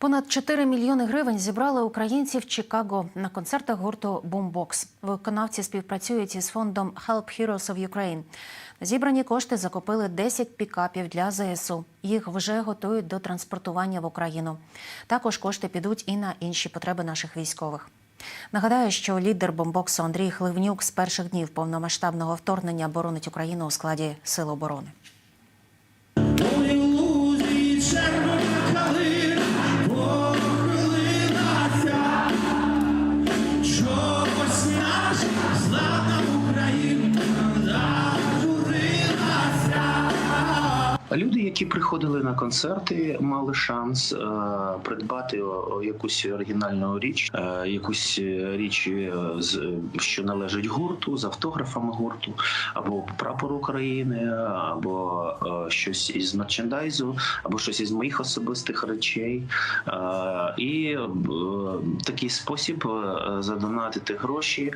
Понад 4 мільйони гривень зібрали українці в Чикаго на концертах гурту Boombox. Виконавці співпрацюють із фондом Help Heroes of Ukraine. Зібрані кошти закупили 10 пікапів для ЗСУ. Їх вже готують до транспортування в Україну. Також кошти підуть і на інші потреби наших військових. Нагадаю, що лідер бомбоксу Андрій Хливнюк з перших днів повномасштабного вторгнення боронить Україну у складі Сил оборони. Люди, які приходили на концерти, мали шанс е, придбати якусь оригінальну річ, е, якусь річ, е, з, що належить гурту, з автографами гурту, або прапор України, або щось із мерчендайзу, або щось із моїх особистих речей. І такий спосіб задонатити гроші.